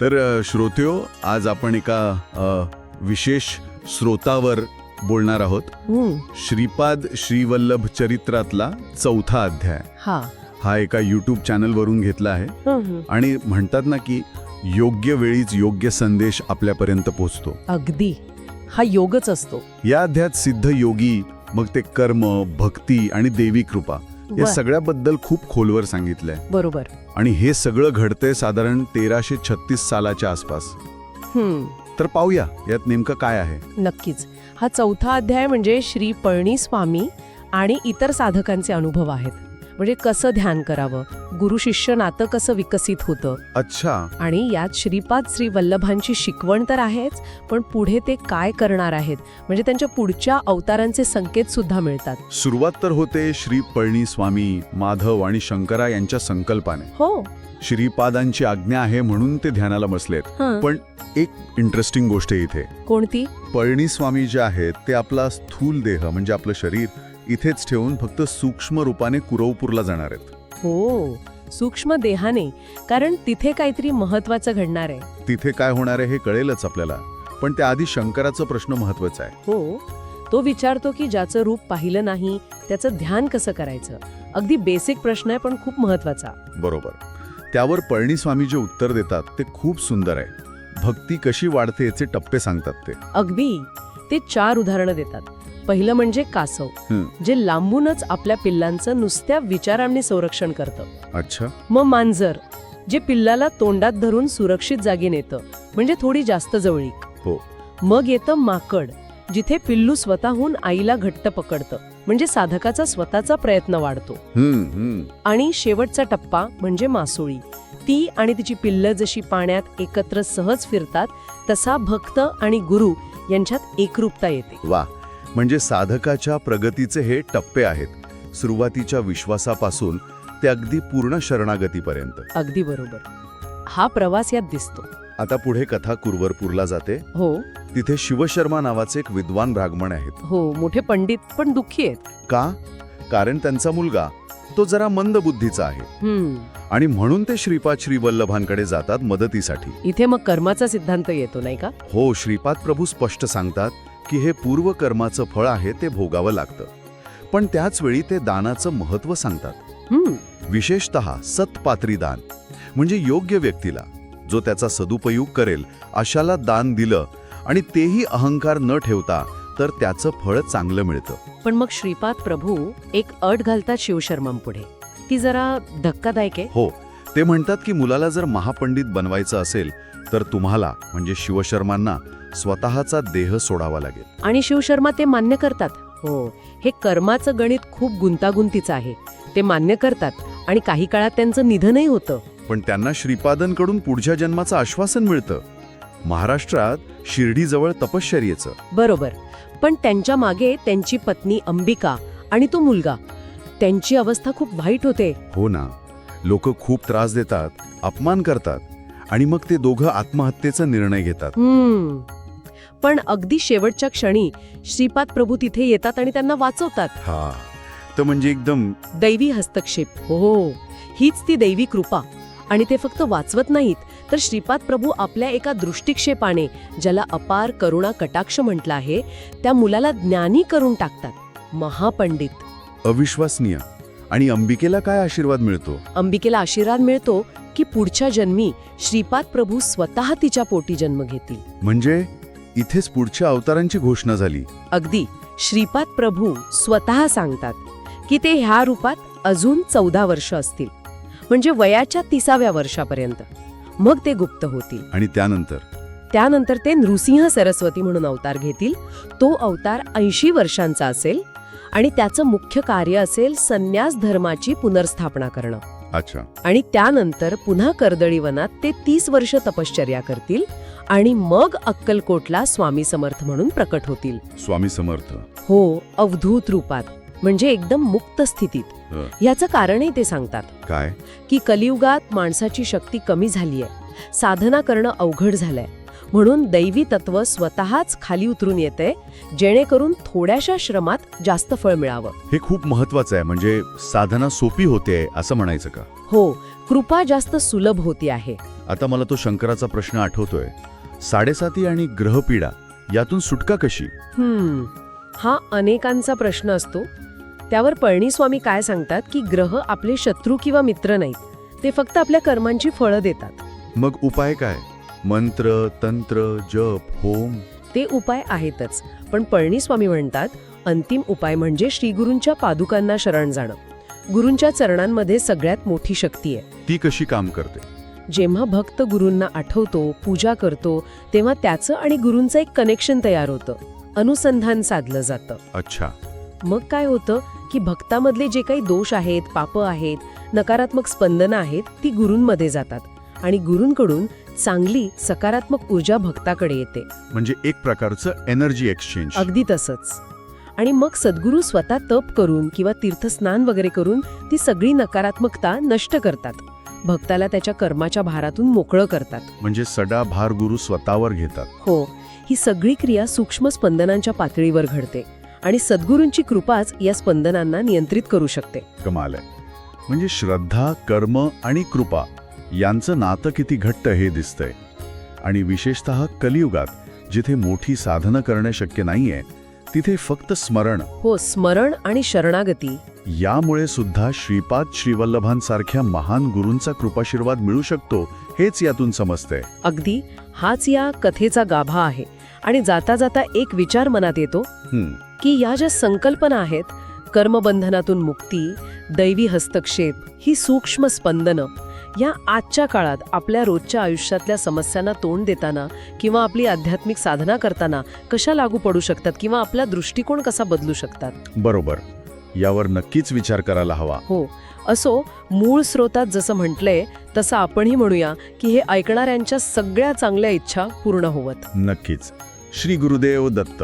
तर श्रोत्यो आज आपण एका विशेष स्रोतावर बोलणार आहोत. श्रीपाद श्रीवल्लभ चरित्रातला चौथा अध्याय. हा. हा एका यूट्यूब चॅनलवरून घेतला आहे. आणि म्हणतात ना की योग्य वेळीच योग्य संदेश आपल्यापर्यंत पोहोचतो. अगदी. हा योगच असतो. या अध्यायात सिद्ध योगी मग ते कर्म भक्ती आणि देवी कृपा या सगळ्याबद्दल खूप खोलवर सांगितलंय. बरोबर. आणि हे सगळं घडतंय साधारण तेराशे छत्तीस सालाच्या आसपास. हम्म. तर पाहूया यात नेमकं काय आहे? नक्कीच. हा चौथा अध्याय म्हणजे श्री पळणी स्वामी आणि इतर साधकांचे अनुभव आहेत. म्हणजे कसं ध्यान करावं? गुरु शिष्य नातं कसं विकसित होतं? अच्छा. आणि यात श्रीपाद श्री वल्लभांची शिकवण तर आहेच पण पुढे ते काय करणार आहेत? म्हणजे त्यांच्या पुढच्या अवतारांचे संकेत सुद्धा मिळतात. सुरुवात तर होते श्री पळणी स्वामी माधव आणि शंकरा यांच्या संकल्पाने. हो. श्रीपादांची आज्ञा आहे म्हणून ते ध्यानाला बसलेत. हं. पण एक इंटरेस्टिंग गोष्ट आहे इथे. कोणती? पळणी स्वामी जे आहेत ते आपला स्थूल देह म्हणजे आपलं शरीर इथेच ठेवून फक्त सूक्ष्म रूपाने कुरवपूरला जाणार आहेत. हो सूक्ष्म देहाने कारण तिथे काहीतरी महत्वाचं घडणार आहे. तिथे काय होणार आहे हे कळेलच आपल्याला पण त्याआधी शंकराचा प्रश्न महत्त्वाचा आहे. हो तो विचारतो की ज्याचं रूप पाहिलं नाही त्याचं ध्यान कसं करायचं? अगदी बेसिक प्रश्न आहे पण खूप महत्त्वाचा बरोबर. त्यावर पळणीस्वामी जे उत्तर देतात ते खूप सुंदर आहे. भक्ती कशी वाढते याचे टप्पे सांगतात ते. अगदी. ते चार उदाहरणं देतात. पहिलं म्हणजे कासव. जे लांबूनच आपल्या पिल्लांचं नुसत्या विचारांनी संरक्षण करतं. अच्छा. मग मांजर जे पिल्लाला तोंडात धरून सुरक्षित जागी नेतं म्हणजे थोडी जास्त जवळीक. हो. मग येतं माकड जिथे पिल्लू स्वतःहून आईला घट्ट पकडतं म्हणजे साधकाचा स्वतःचा प्रयत्न वाढतो. आणि शेवटचा टप्पा म्हणजे मासोळी. ती आणि तिची पिल्लं जशी पाण्यात एकत्र सहज फिरतात तसा भक्त आणि गुरु यांच्यात एकरूपता येते. वा. म्हणजे साधकाच्या प्रगतीचे हे टप्पे आहेत. सुरुवातीच्या विश्वासापासून ते अगदी पूर्ण शरणागतीपर्यंत. अगदी बरोबर. हा प्रवास यात दिसतो. आता पुढे कथा कुरवरपूरला जाते. हो. तिथे शिवशर्मा नावाचे एक विद्वान ब्राह्मण आहेत. हो मोठे पंडित पण दुःखी आहेत. का? कारण त्यांचा मुलगा तो जरा मंद बुद्धीचा आहे. हम्म. आणि म्हणून ते श्रीपाद श्रीवल्लभांकडे जातात मदतीसाठी. इथे मग कर्माचा सिद्धांत येतो नाही का? हो श्रीपाद प्रभू स्पष्ट सांगतात की हे पूर्व कर्माचं फळ आहे ते भोगावं लागतं. पण त्याच वेळी ते दानाचं महत्त्व सांगतात. विशेषत सत्पात्री दान म्हणजे योग्य व्यक्तीला जो त्याचा सदुपयोग करेल अशाला दान दिलं आणि तेही अहंकार न ठेवता तर त्याचं फळ चांगलं मिळतं. पण मग श्रीपाद प्रभू एक अट घालतात शिवशर्मांपुढे. ती जरा धक्कादायक आहे. हो. ते म्हणतात की मुलाला जर महापंडित बनवायचं असेल तर तुम्हाला म्हणजे शिवशर्मांना स्वतःचा देह सोडावा लागेल. आणि शिवशर्मा ते मान्य करतात. हो हे कर्माचं गणित खूप गुंतागुंतीचं आहे. ते मान्य करतात आणि काही काळात त्यांचं निधनही होतं. पण त्यांना श्रीपादांकडून पुढच्या जन्माचं आश्वासन मिळतं. महाराष्ट्रात शिर्डीजवळ तपश्चर्येचं बरोबर. पण त्यांच्या मागे त्यांची पत्नी अंबिका आणि तो मुलगा. त्यांची अवस्था खूप वाईट होते. हो ना. लोक खूप त्रास देतात अपमान करतात आणि मग ते दोघं आत्महत्येचा निर्णय घेतात. पण अगदी शेवटच्या क्षणी श्रीपाद प्रभू तिथे येतात आणि त्यांना वाचवतात. हा. तर म्हणजे एकदम दैवी हस्तक्षेप. हो. हीच ती दैवी कृपा. आणि ते फक्त वाचवत नाहीत तर श्रीपाद प्रभू आपल्या एका दृष्टिक्षेपाने ज्याला अपार करुणा कटाक्ष म्हटलं आहे त्या मुलाला ज्ञानी करून टाकतात. महापंडित. अविश्वसनीय. आणि अंबिकेला काय आशीर्वाद मिळतो? अंबिकेला आशीर्वाद मिळतो की पुढच्या जन्मी श्रीपाद प्रभू स्वतः तिच्या पोटी जन्म घेतील. म्हणजे इथेच पुढच्या अवतारांची घोषणा झाली. अगदी श्रीपाद प्रभू स्वतः सांगतात की ते ह्या रूपात अजून चौदा वर्ष असतील. म्हणजे वयाच्या तिसाव्या वर्षापर्यंत. मग ते गुप्त होतील. आणि त्यानंतर? त्यानंतर ते नृसिंह सरस्वती म्हणून अवतार घेतील. तो अवतार ऐंशी वर्षांचा असेल आणि त्याचं मुख्य कार्य असेल संन्यास धर्माची पुनर्स्थापना करणं. अच्छा. आणि त्यानंतर पुन्हा कर्दळी वनात ते तीस वर्ष तपश्चर्या करतील आणि मग अक्कलकोटला स्वामी समर्थ म्हणून प्रकट होतील. स्वामी समर्थ. हो अवधूत रूपात म्हणजे एकदम मुक्त स्थितीत. हं. याचं कारणही ते सांगतात. काय? की कलियुगात माणसाची शक्ती कमी झाली आहे साधना करणं अवघड झालंय. म्हणून दैवी तत्व स्वतःच खाली उतरून येते जेणेकरून थोड्याशा श्रमात जास्त फळ मिळावं. हे खूप महत्वाचं आहे म्हणजे साधना सोपी होते असं म्हणायचं का? हो कृपा जास्त सुलभ होती आहे. आता मला तो शंकराचा प्रश्न आठवतोय. साडेसाती आणि ग्रहपीडा यातून सुटका कशी? हम्म हा अनेकांचा प्रश्न असतो. त्यावर पळणीस्वामी काय सांगतात की ग्रह आपले शत्रू किंवा मित्र नाहीत ते फक्त आपल्या कर्मांची फळं देतात. मग उपाय काय? मंत्र तंत्र जप होम. ते उपाय आहेतच. पण पळणीस्वामी म्हणतात अंतिम उपाय म्हणजे श्रीगुरूंच्या पादुकांना शरण जाणं. गुरूंच्या चरणांमध्ये सगळ्यात मोठी शक्ती आहे. ती कशी काम करते? जेव्हा भक्त गुरूंना आठवतो पूजा करतो तेव्हा त्याचं आणि गुरूंचं एक कनेक्शन तयार होतं. अनुसंधान साधलं जातं. अच्छा. मग काय होतं की भक्तामधले जे काही दोष आहेत पाप आहेत नकारात्मक स्पंदनं आहेत ती गुरूंमध्ये जातात. आणि गुरूंकडून चांगली सकारात्मक ऊर्जा भक्ताकडे येते. म्हणजे एक प्रकारचं एनर्जी एक्सचेंज अगदी तसंच. आणि मग सद्गुरू स्वतः तप करून किंवा तीर्थस्नान वगैरे करून ती सगळी नकारात्मकता नष्ट करतात. भक्ताला त्याच्या कर्माच्या भारातून मोकळं करतात. म्हणजे सडा भार गुरु स्वतःवर घेतात. हो ही सगळी क्रिया सूक्ष्म स्पंदनांच्या पातळीवर घडते आणि सद्गुरूंची कृपाच या स्पंदनांना नियंत्रित करू शकते. कमाल आहे. म्हणजे श्रद्धा कर्म आणि कृपा यांचं नातं किती घट्ट हे दिसतंय. आणि विशेषतः कलियुगात जिथे मोठी साधनं करणं शक्य नाहीये तिथे फक्त स्मरण. हो स्मरण आणि शरणागती. यामुळे सुद्धा श्रीपाद श्रीवल्लभांसारख्या महान गुरूंचा कृपाशीर्वाद मिळू शकतो हेच यातून समजतंय. अगदी हाच या कथेचा गाभा आहे. आणि जाता जाता एक विचार मनात येतो की या ज्या संकल्पना आहेत कर्मबंधनातून मुक्ती दैवी हस्तक्षेप ही सूक्ष्म स्पंदनं या आजच्या काळात आपल्या रोजच्या आयुष्यातल्या समस्यांना तोंड देताना किंवा आपली आध्यात्मिक साधना करताना कशा लागू पडू शकतात किंवा आपला दृष्टिकोन कसा बदलू शकतात? बरोबर. यावर नक्कीच विचार करायला हवा. हो. असो मूळ स्रोतात जसं म्हटलंय तसं आपणही म्हणूया की हे ऐकणाऱ्यांच्या सगळ्या चांगल्या इच्छा पूर्ण होवत. नक्कीच. श्री गुरुदेव दत्त.